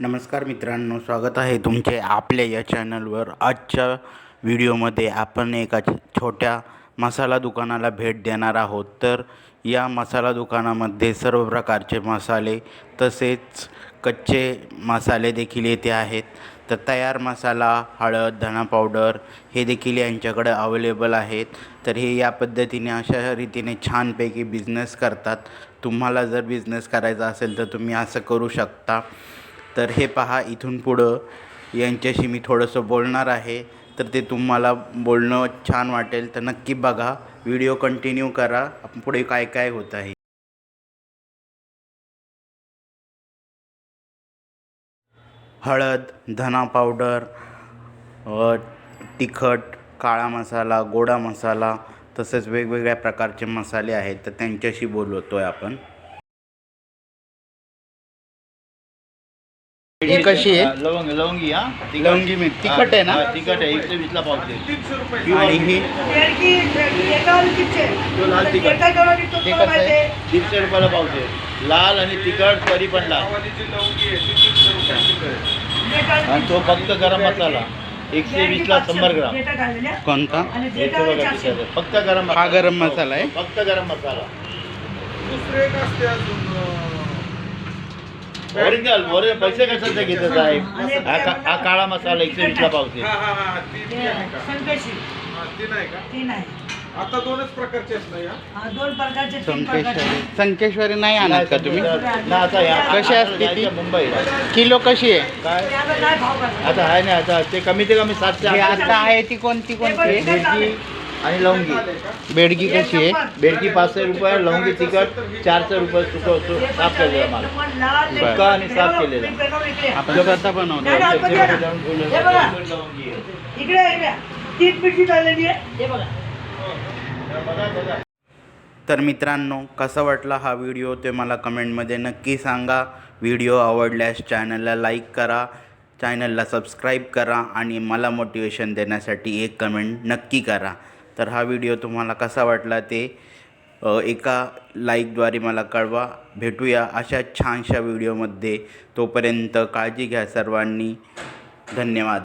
नमस्कार मित्रांनो स्वागत आहे तुमचे आपल्या या चॅनलवर. आजच्या व्हिडिओमध्ये आपण एका छोट्या मसाला दुकानाला भेट देणार आहोत. तर या मसाला दुकानामध्ये सर्व प्रकारचे मसाले तसेच कच्चे मसाले देखील येथे आहेत. तर तयार मसाला हळद धना पावडर हे देखील यांच्याकडे अवेलेबल आहेत. तर हे या पद्धतीने अशा रीतीने छानपैकी बिझनेस करतात. तुम्हाला जर बिझनेस करायचा असेल तर तुम्ही असं करू शकता. तर हे पहा इथून पुढं यांच्याशी मी थोडंसं बोलणार आहे. तर ते तुम्हाला बोलणं छान वाटेल. तर नक्की बघा व्हिडिओ कंटिन्यू करा. आपण पुढे काय काय होत आहे. हळद धना पावडर तिखट काळा मसाला गोडा मसाला तसेच वेगवेगळ्या प्रकारचे मसाले आहेत. तर त्यांच्याशी बोलवतो आहे आपण. ही कशी आहे? लवंग लवंगी हा? तिखट. लवंगी मी तिखट आहे ना? हा, तिखट आहे एकशे वीसला पावते आणि ही? तो लाल तिखट. एका गव्हाणी तो ते तुला कसं आहे? माहिती आहे? दीडशे रुपयाला पावते लाल आणि तिखट तरी पण लाल. आणि तो फक्त गरम मसाला. एकशे वीसला शंभर ग्राम. कोणता? आणि हे बेटा तो बघा. फक्त गरम हा गरम मसाला आहे? फक्त गरम मसाला. ओरिजिनल ओरिजिनल पैसे कशाचे घेत साहेब? हा का- हा काळा मसाला एकशे वीसला पावते ते संकेशी तीन आहे आता दोनच प्रकारचे आहेत ना या? हा, दोन प्रकारचे तीन प्रकारचे. संकेश्वरी संकेश्वरी नाही आणत का तुम्ही? ना आता या कशी असते ती? जायचं मुंबई किलो कशी आहे? काय? त्याला काय भाव करतात? आता आहे ना आता ते कमी ते कमी सातशे हे आठशे आता आहे ती कोणती कोणती? आहे? आणि लवंगी. बेडगी कशी आहे? बेडगी पाचशे रुपये लवंगी तिखट चारशे रुपये सुकं सु साफ केलेलं माल. एकदम आणि साफ केलेलं. आपण स्वतः बनवतो हे हे. तर मित्रांनो कसा वाटला हा व्हिडिओ ते मला कमेंटमध्ये नक्की सांगा. व्हिडिओ आवडल्यास चॅनलला लाईक करा चॅनलला सबस्क्राईब करा आणि मला मोटिवेशन देण्यासाठी एक कमेंट नक्की करा. तर हा व्हिडिओ तुम्हाला कसा वाटला ते एका लाईकद्वारे मला कळवा. भेटूया अशा छानशा व्हिडिओमध्ये तोपर्यंत काळजी घ्या सर्वांनी. धन्यवाद.